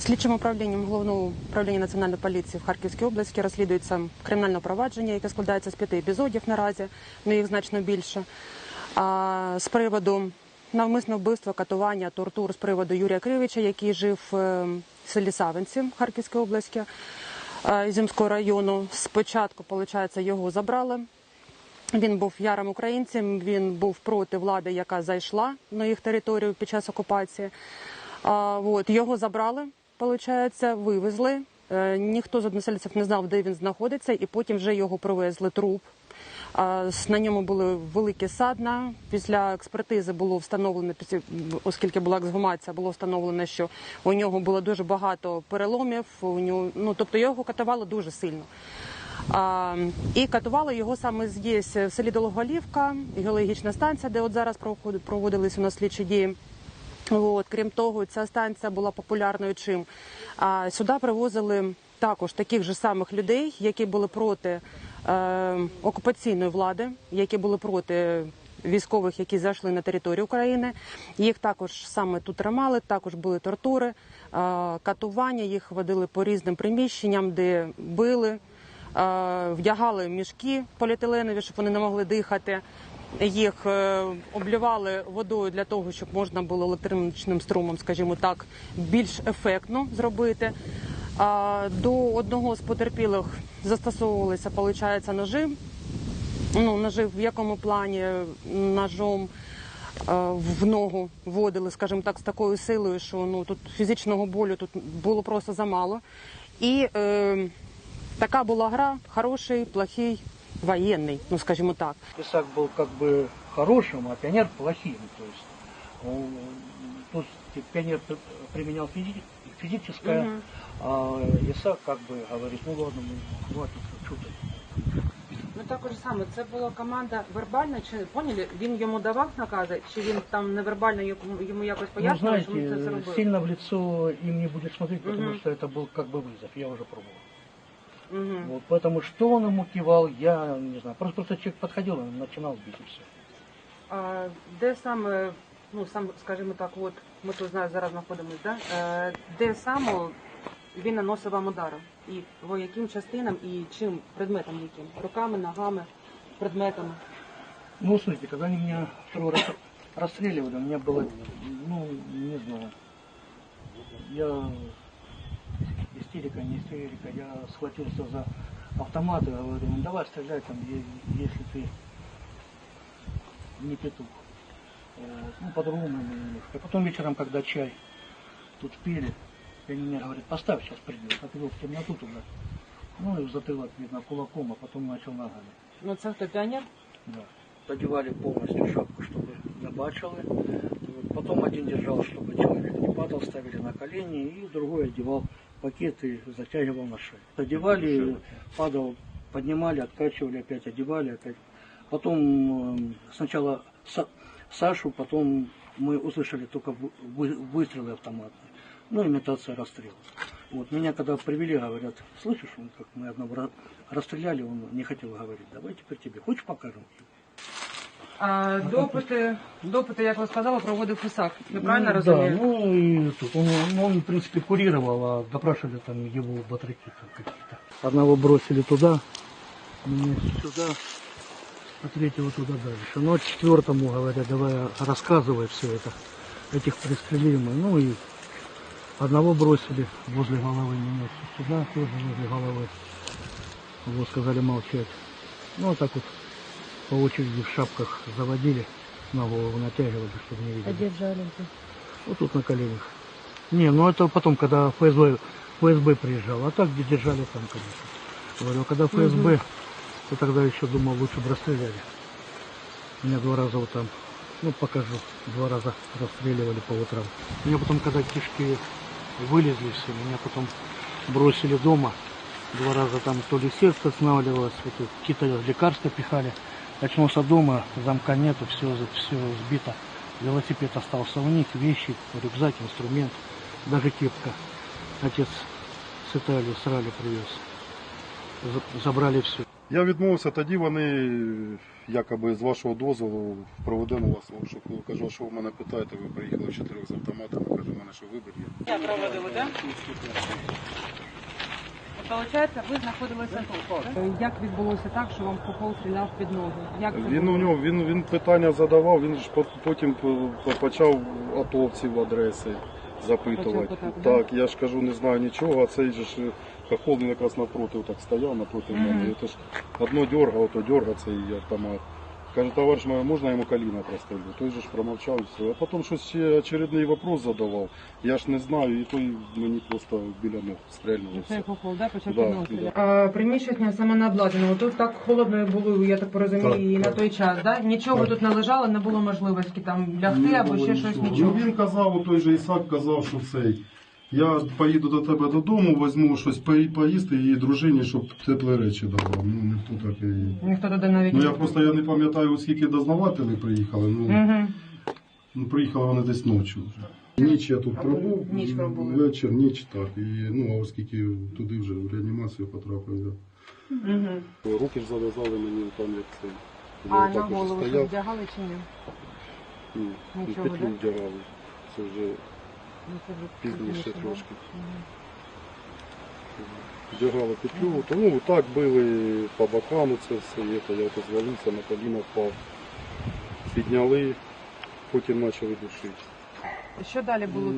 Слідчим управлінням головного управління національної поліції в Харківській області розслідується кримінальне провадження, яке складається з п'яти епізодів наразі, ну їх значно більше. А з приводу навмисного вбивства, катування, тортур з приводу Юрія Кривича, який жив е, в селі Савинці Харківської області е, Ізюмського району. Спочатку, виходить, його забрали. Він був ярим українцем, він був проти влади, яка зайшла на їх територію під час окупації. А, от, його забрали, виходить, вивезли. Е, ніхто з односельців не знав, де він знаходиться, і потім вже його привезли труп. На ньому були великі садна. Після експертизи було встановлено, оскільки була ексгумація, було встановлено, що у нього було дуже багато переломів. У нього, ну, тобто його катувало дуже сильно. А, і катували його саме здесь, в селі Дологолівка, геологічна станція, де от зараз проводились у нас слідчі дії. От, крім того, ця станція була популярною чим. А сюди привозили також таких же самих людей, які були проти е, окупаційної влади, які були проти військових, які зайшли на територію України. Їх також саме тут тримали, також були тортури, е, катування. Їх водили по різним приміщенням, де били, е, вдягали мішки поліетиленові, щоб вони не могли дихати. Їх е, облювали водою для того, щоб можна було електричним струмом, скажімо так, більш ефектно зробити. До одного з потерпілих застосовувалися, виходить, ножи. Ну, ножи в якому плані ножом е, в ногу вводили, скажімо так, з такою силою, що ну тут фізичного болю тут було просто замало. І е, така була гра хороший, плохий, воєнний, ну скажімо так. Исаак был как бы хорошим, а пионер плохим. То есть он, тут пионер при- применял физи- физическое, Мгм. а Исаак как бы говорит, ну ладно, ну хватит, что ты. Ну також саме це була команда вербальна, чи поняли? Він йому давав накази, чи він там невербально йому, йому якось Ну, пояснював, що він це знаете, зробив? сильно в лицо им не будешь смотреть, потому Мгм. что это был как бы вызов, я уже пробовал. Мгм. Вот, поэтому что он ему кивал, я не знаю. Просто, просто человек подходил, он начинал бить и все. А, де саме, ну сам, скажімо так, от ми тут зараз зараз знаходимося, да? Е, де саме він наносив вам удари? І по яким частинам і чим предметом яким? Руками, ногами, предметами? Ну, слушайте, когда они меня второй раз расстреливали, у меня было, ну, не знаю, я истерика, не истерика, я схватился за автомат и говорю, ну давай стреляй там, если ты не петух. Вот. Ну, по-другому немножко. Потом вечером, когда чай тут пили, пионер говорит, поставь, сейчас придет. Отвел в темноту туда. Ну и в затылок, видно, кулаком, а потом начал ногами. Ну це хто піонер? Да. Одевали полностью шапку, чтобы не бачили. Потом один держал, чтобы человек не падал, ставили на колени, и другой одевал пакет и затягивал на шею. Одевали, падал, поднимали, откачивали, опять одевали, опять. Потом э, сначала Са- Сашу, потом мы услышали только вы- вы- выстрелы автоматные. Ну, имитация расстрела. Вот меня когда привели, говорят, слышишь, он как мы одного ра- расстреляли, он не хотел говорить, давай теперь тебе, хочешь покажем? А, допити, допити, як ви сказали, проводив Ісак. Ви правильно ну, розумію? Да, ну и тут он, он, в принципе, курировал, а допрашивали там его батраки там какие-то. Одного бросили туда, меня сюда, а третьего туда дальше. Ну, а четвертому говорят, давай рассказывай все это. Этих пристрелили мы. Ну и одного бросили возле головы меня сюда, тоже возле головы. Вот сказали молчать. Ну, вот так вот по очереди в шапках заводили, на голову натягивали, чтобы не видели. Одержали. Вот тут на коленях. Не, ну это потом, когда ФСБ, ФСБ приезжал. А так, где держали там, конечно. Говорю, а когда ФСБ, то тогда еще думал, лучше бы расстреляли. Меня два раза вот там, ну покажу, два раза расстреливали по утрам. Меня потом, когда кишки вылезли все, меня потом бросили дома. Два раза там то ли сердце останавливалось, вот какие-то лекарства пихали. Очнулся дома, замка нету, все, все сбито. Велосипед остался у них, вещи, рюкзак, инструмент, даже кепка. Отец с Италии, с Рали привез. Забрали все. Я відмовився, тоді вони якоби з вашого дозволу проведемо вас в обшук. Кажу, що ви мене питаєте, ви приїхали в чотирьох з автоматами, кажу, мене що вибір є. Я проводили, так? Получається, ви знаходилися тут. Як відбулося так, що вам попов стріляв під ноги? Як це Він було? у нього він, він питання задавав, він ж по- потім по- по- почав атовців адреси запитувати. Почав так, да? Так, я ж кажу, не знаю нічого, а цей же ж хохол він якраз напроти так стояв, напроти мене. Це то ж одно дергав, то дергав цей автомат. Каже, товариш моя, можна йому коліна прострелю? Той же ж промовчав і все. А потім щось ще очередний вопрос задавав. Я ж не знаю, і той мені просто біля ног стрельнув. Цей все. да, почав Да, да. А, приміщення саме не обладнано. Тут так холодно було, я так порозумію, Так, і на той час, да? Нічого Так. тут не лежало, не було можливості там лягти Не або ще щось, нічого. нічого. Ну він казав, той же Ісак казав, що цей. Я поїду до тебе додому, візьму щось пої- поїсти і дружині, щоб теплі речі давав. Ну ніхто такий. Ніхто туди навіть Ну не я просто я не пам'ятаю, скільки дознавателі приїхали. Ну, Угу. ну приїхали вони десь ночі вже. Ніч я тут пробув, ніч пробули. вечір, ніч так. І ну, а оскільки туди вже в реанімацію потрапив я. Угу. Руки ж зав'язали мені там, як це. А на голову що стояв. вдягали чи ні? Ні, і Нічого, петлю да? вдягали. Ну, це вже пізніше пізніше, трошки. Мгм. Вдягали петлю, то ну так били по бокам це все, і це, я звалився, на коліна впав. Підняли, потім почали душити. Що далі було?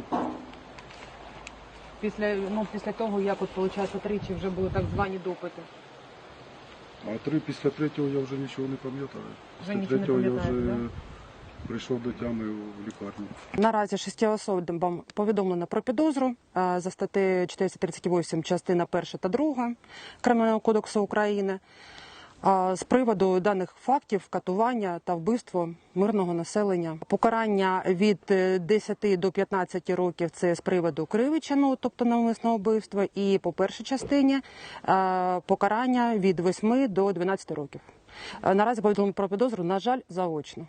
Після, ну, після того, як от, виходить, тричі вже були так звані допити. А три після третього я вже нічого не пам'ятаю. Після третього я вже пам'ятаєте, прийшов до тями в лікарню. Наразі шести особам повідомлено про підозру е, за статтею 438 частина 1 та 2 Кримінального кодексу України е, з приводу даних фактів катування та вбивство мирного населення. Покарання від е, 10 до 15 років це з приводу кривичину, тобто навмисного вбивства, і по першій частині е, покарання від 8 до 12 років. Е, Наразі повідомлено про підозру, на жаль, заочно.